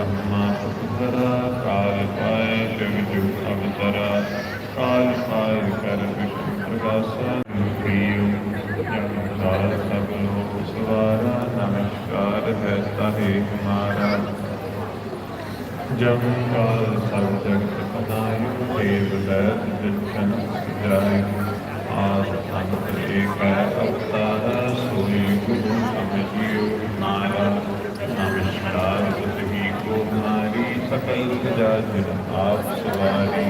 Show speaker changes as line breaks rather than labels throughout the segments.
ਬ੍ਰਹਮਾ ਸੁਖਰਾ ਕਾਲ ਪਾਏ ਜਗ ਜੁਗ ਅਵਤਰਾ ਕਾਲ ਪਾਏ ਕਰ ਵਿਸ਼ਵ ਪ੍ਰਗਾਸਾ ਪ੍ਰੀਯਮ ਜਨ ਸਭ ਲੋਕ ਸਵਾਰਾ ਨਮਸਕਾਰ ਹੈ ਤਾਹੇ ਹਮਾਰਾ ਜਮ ਕਾਲ ਸਭ ਜਗਤ ਪਨਾਇ ਦੇਵ ਦਇਤ ਦਿਨ ਜਾਇ ਆਸ ਸੰਤ ਅਵਤਾਰਾ ਕਈ ਜਾ ਜਿਨ ਆਪ ਸਵਾਰੀ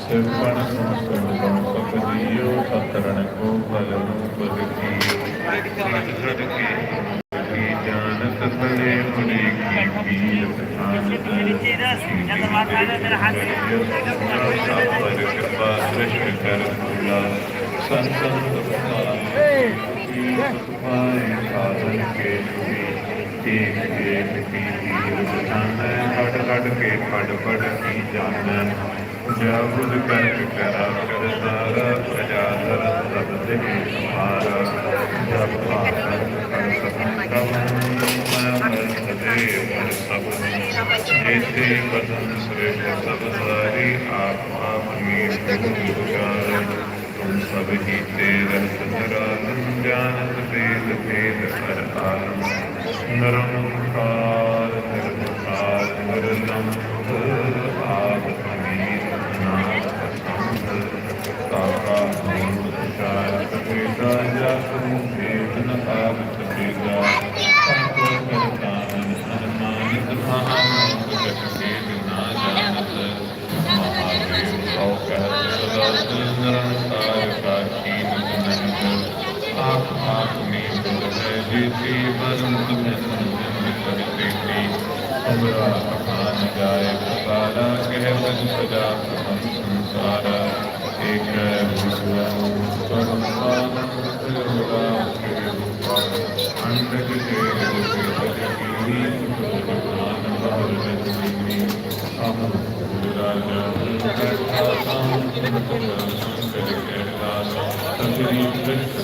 ਸਿਮਰਨ ਸੰਸਰਣ ਸਪਜੀਓ ਸਤਰਣ ਕੋ ਬਲਨੂ ਬਗਤੀ ਸਤਰਣ ਕੀ ਜਾਣਤ ਤਲੇ ਮੁਨੀ ਕੀ ਪੀਤ ਆਨੰਦ ਜਦ ਮਾਤਾ ਨੇ ਮੇਰਾ ਹੱਥ ਕਿਰਪਾ ਸ੍ਰਿਸ਼ਟ ਕਰ ਗੁਲਾ ਸੰਤ ਸੰਤ ਪਾਏ ਸਾਧਨ ਕੇ ਜੀ जान कट कट के पड़ पड़ की जान जाबुद कर करा कर सारा प्रजा धर सब दे सहारा जब आकर कर सकम सदैव सब जैसे कदम श्रेष्ठ सब सारी आप आपकी गुरुचार तुम सब ही तेरह सतरागम जानत वेद भेद हर आलम ਨਿਰੰਕਾਰ ਨਿਰੰਕਾਰ ਨਿਰਨਮ ਆਪ ਅਮੀਰ ਨਾਥ ਸੰਤ ਤਾਕਾ ਗੁਰੂ ਸ਼ਾਇ ਸਵੇਦਾ ਜਸੂ ਦੇਵਨ ਆਪ ਸਵੇਦਾ ਸੰਤੋ ਕਰਤਾਨ ਸਨਮਾਨਿਤ ਮਹਾ ஜீவனும் பெற்றி அபராதாய பிரசாரா கேவன் சதா சம்சாரா ஏக Thank you.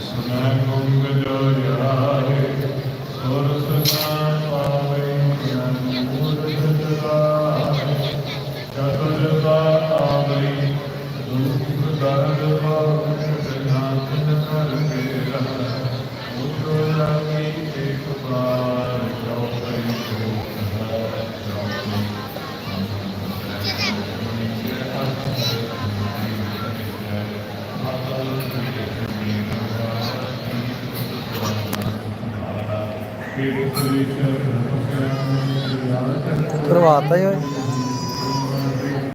ਸਨਾਮ ਗੁਰੂ ਗਜਾਰਿਆ ਸੁਰ ਸਨਾਮ ਕਰਵਾਤਾ ਹੀ ਓਏ।